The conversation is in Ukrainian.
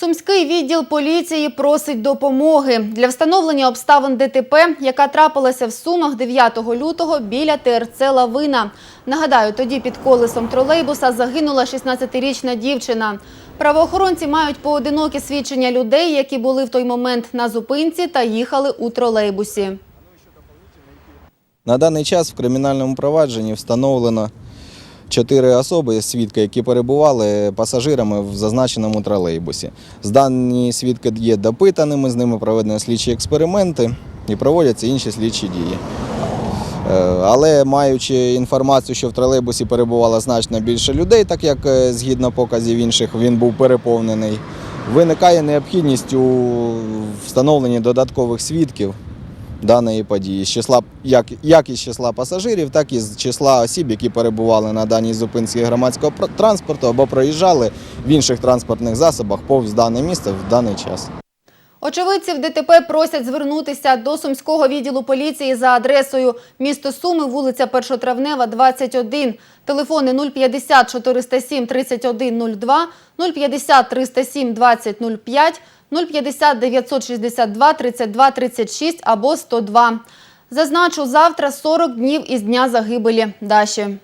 Сумський відділ поліції просить допомоги для встановлення обставин ДТП, яка трапилася в Сумах 9 лютого біля ТРЦ Лавина. Нагадаю, тоді під колесом тролейбуса загинула 16-річна дівчина. Правоохоронці мають поодинокі свідчення людей, які були в той момент на зупинці та їхали у тролейбусі. На даний час в кримінальному провадженні встановлено чотири особи, свідки, які перебували пасажирами в зазначеному тролейбусі. Здані свідки є допитаними, з ними проведені слідчі експерименти і проводяться інші слідчі дії. Е, Але маючи інформацію, що в тролейбусі перебувало значно більше людей, так як е, згідно показів інших він був переповнений, виникає необхідність у встановленні додаткових свідків даної події з числа як, як із числа пасажирів, так і з числа осіб, які перебували на даній зупинці громадського транспорту або проїжджали в інших транспортних засобах повз дане місце в даний час. Очевидців ДТП просять звернутися до Сумського відділу поліції за адресою місто Суми, вулиця Першотравнева, 21. Телефони 050 407 3102, 050 307 2005, 050 962 32 36 або 102. Зазначу, завтра 40 днів із дня загибелі Даші.